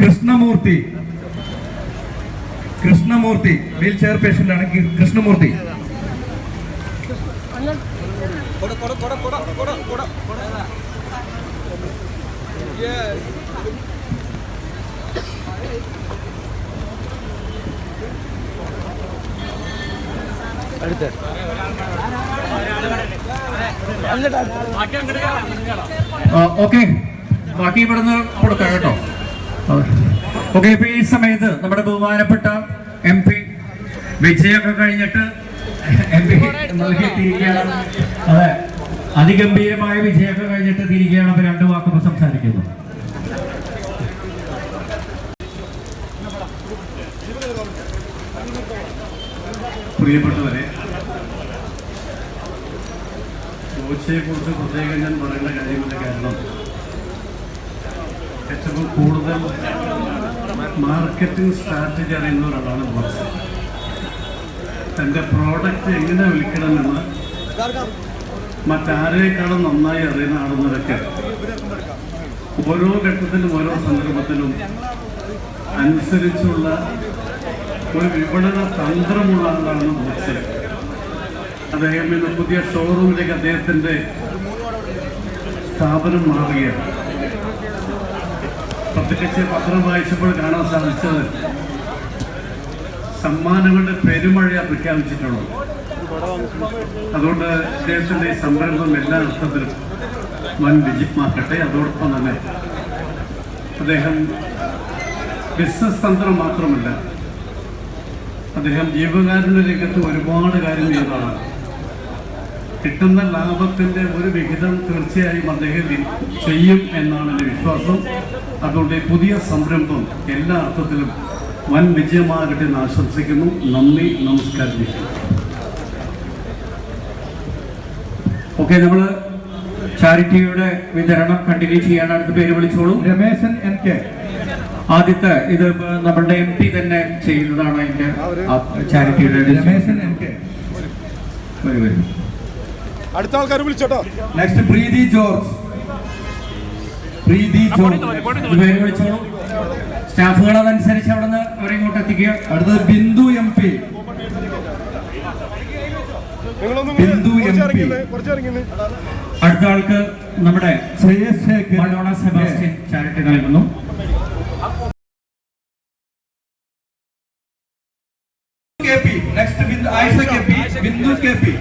Krishnamurthy. Krishnamurthy. Wheel chair പേഷ്യന്റാണ് ആണ് Krishnamurthy. Okay. ബാക്കി ഇവിടുന്ന് കൊടുക്കാം കേട്ടോ. ഓക്കെ ഇപ്പൊ ഈ സമയത്ത് നമ്മുടെ ബഹുമാനപ്പെട്ട എം പി വിജയമൊക്കെ കഴിഞ്ഞിട്ട് എം പി തിരികെയാണ് അതെ അതിഗംഭീരമായ വിജയമൊക്കെ കഴിഞ്ഞിട്ട് തിരികെയാണ് അപ്പൊ രണ്ടു വാക്കുകൾ സംസാരിക്കുന്നത്. പ്രിയപ്പെട്ടവരെ കോച്ചയെ കുറിച്ച് പ്രത്യേകം ഞാൻ പറയേണ്ട കാര്യമില്ല. കാരണം ഏറ്റവും കൂടുതൽ മാർക്കറ്റിംഗ് സ്ട്രാറ്റജി അറിയുന്ന ഒരാളാണ് ബോസ് തന്റെ പ്രോഡക്റ്റ് എങ്ങനെ വിൽക്കണമെന്ന് മറ്റാരേക്കാളും നന്നായി അറിയുന്ന ആളുന്നവരൊക്കെ ഓരോ ഘട്ടത്തിലും ഓരോ സന്ദർഭത്തിലും അനുസരിച്ചുള്ള ഒരു വിപണന തന്ത്രമുള്ള ആളാണ് ബോക്സ് അദ്ദേഹം ഇന്ന് പുതിയ ഷോറൂമിലേക്ക് അദ്ദേഹത്തിന്റെ സ്ഥാപനം മാറുകയാണ്. പ്രത്യേകിച്ച് പത്രം വായിച്ചപ്പോൾ കാണാൻ സാധിച്ചത് സമ്മാനങ്ങളുടെ പെരുമഴ പ്രഖ്യാപിച്ചിട്ടുള്ളത്. അതുകൊണ്ട് അദ്ദേഹത്തിന്റെ ഈ സംരംഭം എല്ലാ അർത്ഥത്തിലും വൻ വിജയമാക്കട്ടെ അതോടൊപ്പം തന്നെ അദ്ദേഹം ബിസിനസ് തന്ത്രം മാത്രമല്ല അദ്ദേഹം ജീവകാരുണ്യ രംഗത്ത് ഒരുപാട് കാര്യം ചെയ്തതാണ്. കിട്ടുന്ന ലാഭത്തിന്റെ ഒരു വിഹിതം തീർച്ചയായും അദ്ദേഹം ചെയ്യും എന്നാണ് എന്റെ വിശ്വാസം. അതുകൊണ്ട് പുതിയ സംരംഭം എല്ലാ അർത്ഥത്തിലും വൻ വിജയമാകട്ടെ എന്ന് ആശംസിക്കുന്നു. നന്ദി നമസ്കാരം ഓക്കെ നമ്മൾ ചാരിറ്റിയുടെ വിതരണം കണ്ടിന്യൂ ചെയ്യാൻ അടുത്ത പേര് വിളിച്ചോളൂ. Ramesan N K. ആദ്യത്തെ ഇത് നമ്മളുടെ എം പി തന്നെ ചെയ്യുന്നതാണ് അതിന്റെ ചാരിറ്റിയുടെ രമേശൻ എം കെ. വരും വരും. അടുത്ത ആൾക്കാർ വിളിച്ചോട്ടോ. നെക്സ്റ്റ് പ്രീതി ജോർജ്. പ്രീതി ജോർജ്. പേര് വിളിച്ചോളൂ സ്റ്റാഫുകൾ അതനുസരിച്ച് അവിടെ നിന്ന് അവരെ ഇങ്ങോട്ട് എത്തിക്കുക. അടുത്തത് Bindu M P. Bindu M P. അടുത്ത ആൾക്ക് നമ്മുടെ സെബാസ്റ്റ്യൻ ചാരിറ്റി നൽകുന്നു. K P. Next Bindu Ayisha K P. Bindu K P.